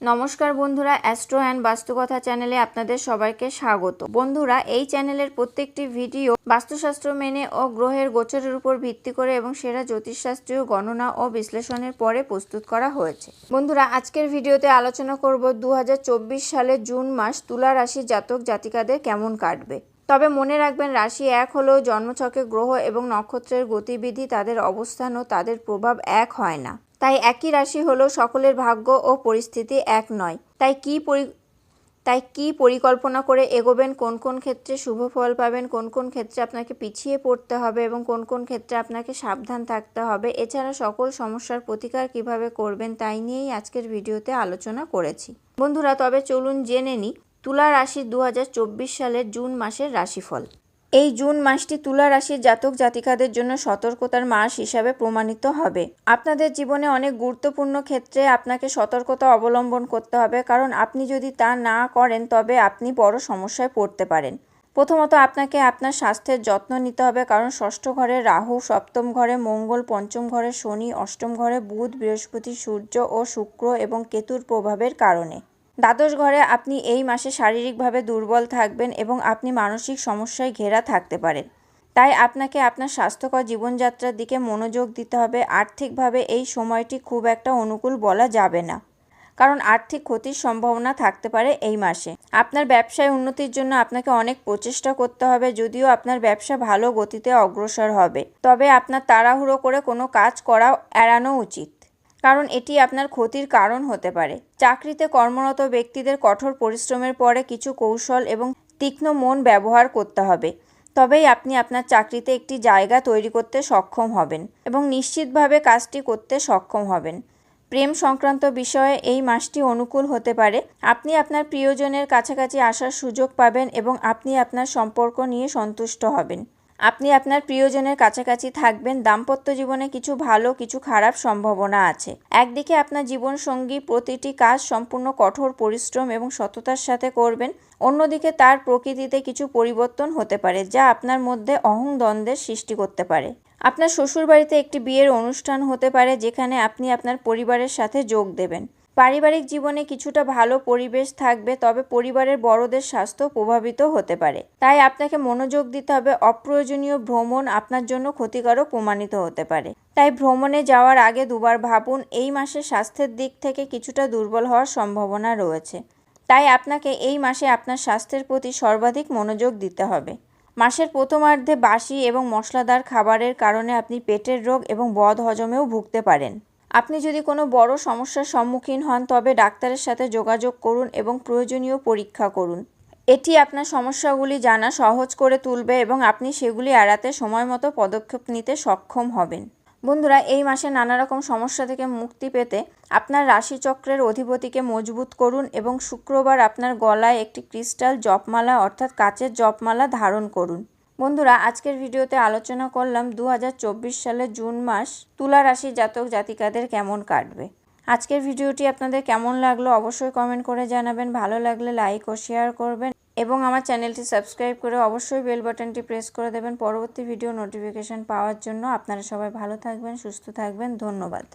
নমস্কার বন্ধুরা astro and বাস্তুকথা চ্যানেলে আপনাদের সবাইকে স্বাগত। বন্ধুরা, এই চ্যানেলের প্রত্যেকটি ভিডিও বাস্তুশাস্ত্র মেনে ও গ্রহের গোচরের উপর ভিত্তি করে এবং সেরা জ্যোতিষশাস্ত্রীয় গণনা ও বিশ্লেষণের পরে প্রস্তুত করা হয়েছে। বন্ধুরা, আজকের ভিডিওতে আলোচনা করব দু সালের জুন মাস তুলা রাশির জাতক জাতিকাদের কেমন কাটবে। তবে মনে রাখবেন, রাশি এক হলেও জন্মছকে গ্রহ এবং নক্ষত্রের গতিবিধি, তাদের অবস্থান ও তাদের প্রভাব এক হয় না। তাই একই রাশি হলেও সকলের ভাগ্য ও পরিস্থিতি এক নয়। তাই কি পরি, তাই কি পরিকল্পনা করে এগোবেন? কোন কোন ক্ষেত্রে শুভ ফল পাবেন? কোন কোন ক্ষেত্রে আপনাকে পিছিয়ে পড়তে হবে? এবং কোন কোন ক্ষেত্রে আপনাকে সাবধান থাকতে হবে? এছাড়া সকল সমস্যার প্রতিকার কীভাবে করবেন তাই নিয়েই আজকের ভিডিওতে আলোচনা করেছি। বন্ধুরা, তবে চলুন জেনে নিই তুলা রাশির দু সালের জুন মাসের রাশিফল। এই জুন মাসটি তুলা রাশির জাতক জাতিকাদের জন্য সতর্কতার মাস হিসাবে প্রমাণিত হবে। আপনাদের জীবনে অনেক গুরুত্বপূর্ণ ক্ষেত্রে আপনাকে সতর্কতা অবলম্বন করতে হবে কারণ আপনি যদি তা না করেন তবে আপনি বড় সমস্যায় পড়তে পারেন। প্রথমত আপনাকে আপনার স্বাস্থ্যের যত্ন নিতে হবে কারণ ষষ্ঠ ঘরে রাহু, সপ্তম ঘরে মঙ্গল, পঞ্চম ঘরে শনি, অষ্টম ঘরে বুধ, বৃহস্পতি, সূর্য ও শুক্র এবং কেতুর প্রভাবের কারণে। দ্বাদশ ঘরে আপনি এই মাসে শারীরিকভাবে দুর্বল থাকবেন এবং আপনি মানসিক সমস্যায় ঘেরা থাকতে পারেন। তাই আপনাকে আপনার স্বাস্থ্যকর জীবনযাত্রার দিকে মনোযোগ দিতে হবে। আর্থিকভাবে এই সময়টি খুব একটা অনুকূল বলা যাবে না। কারণ আর্থিক ক্ষতির সম্ভাবনা থাকতে পারে এই মাসে। আপনার ব্যবসায় উন্নতির জন্য আপনাকে অনেক প্রচেষ্টা করতে হবে, যদিও আপনার ব্যবসা ভালো গতিতে অগ্রসর হবে। তবে আপনার তাড়াহুড়ো করে কোনো কাজ করা এড়ানো উচিত। কারণ এটি আপনার ক্ষতির কারণ হতে পারে। চাকরিতে কর্মরত ব্যক্তিদের কঠোর পরিশ্রমের পরে কিছু কৌশল এবং তীক্ষ্ণ মন ব্যবহার করতে হবে। তবেই আপনি আপনার চাকরিতে একটি জায়গা তৈরি করতে সক্ষম হবেন এবং নিশ্চিতভাবে কাজটি করতে সক্ষম হবেন। প্রেম সংক্রান্ত বিষয়ে এই মাসটি অনুকূল হতে পারে। আপনি আপনার প্রিয়জনের কাছাকাছি আসার সুযোগ পাবেন এবং আপনি আপনার সম্পর্ক নিয়ে সন্তুষ্ট হবেন। আপনি আপনার প্রিয়জনের কাছাকাছি থাকবেন, দাম্পত্য জীবনে কিছু ভালো, কিছু খারাপ সম্ভাবনা আছে। একদিকে আপনার জীবনসঙ্গী প্রতিটি কাজ সম্পূর্ণ কঠোর পরিশ্রম এবং সততার সাথে করবেন, অন্যদিকে তার প্রকৃতিতে কিছু পরিবর্তন হতে পারে যা আপনার মধ্যে অহং দ্বন্দ্বের সৃষ্টি করতে পারে। আপনার শ্বশুরবাড়িতে একটি বিয়ের অনুষ্ঠান হতে পারে যেখানে আপনি আপনার পরিবারের সাথে যোগ দেবেন। পারিবারিক জীবনে কিছুটা ভালো পরিবেশ থাকবে, তবে পরিবারের বড়দের স্বাস্থ্য প্রভাবিত হতে পারে। তাই আপনাকে মনোযোগ দিতে হবে, অপ্রয়োজনীয় ভ্রমণ আপনার জন্য ক্ষতিকারক প্রমাণিত হতে পারে। তাই ভ্রমণে যাওয়ার আগে দুবার ভাবুন, এই মাসে স্বাস্থ্যের দিক থেকে কিছুটা দুর্বল হওয়ার সম্ভাবনা রয়েছে। তাই আপনাকে এই মাসে আপনার স্বাস্থ্যের প্রতি সর্বাধিক মনোযোগ দিতে হবে। মাসের প্রথমার্ধে বাসি এবং মশলাদার খাবারের কারণে আপনি পেটের রোগ এবং বদ হজমেও ভুগতে পারেন। আপনি যদি কোনো বড় সমস্যার সম্মুখীন হন, তবে ডাক্তারের সাথে যোগাযোগ করুন এবং প্রয়োজনীয় পরীক্ষা করুন। এটি আপনার সমস্যাগুলি জানা সহজ করে তুলবে এবং আপনি সেগুলি এড়াতে সময় মতো পদক্ষেপ নিতে সক্ষম হবেন। বন্ধুরা, এই মাসে নানা রকম সমস্যা থেকে মুক্তি পেতে আপনার রাশিচক্রের অধিপতিকে মজবুত করুন এবং শুক্রবার আপনার গলায় একটি ক্রিস্টাল জপমালা অর্থাৎ কাচের জপমালা ধারণ করুন। বন্ধুরা, আজকের ভিডিওতে আলোচনা করলাম দু সালের জুন মাস তুলা রাশির জাতক জাতিকাদের কেমন কাটবে। আজকের ভিডিওটি আপনাদের কেমন লাগল অবশ্যই কমেন্ট করে জানাবেন, ভালো লাগলে লাইক ও শেয়ার করবেন এবং আমার চ্যানেলটি সাবস্ক্রাইব করে অবশ্যই বেল বাটনটি প্রেস করে দেবেন। পরবর্তী ভিডিও নোটিফিকেশন পাওয়ার জন্য আপনারা সবাই ভালো থাকবেন, সুস্থ থাকবেন, ধন্যবাদ।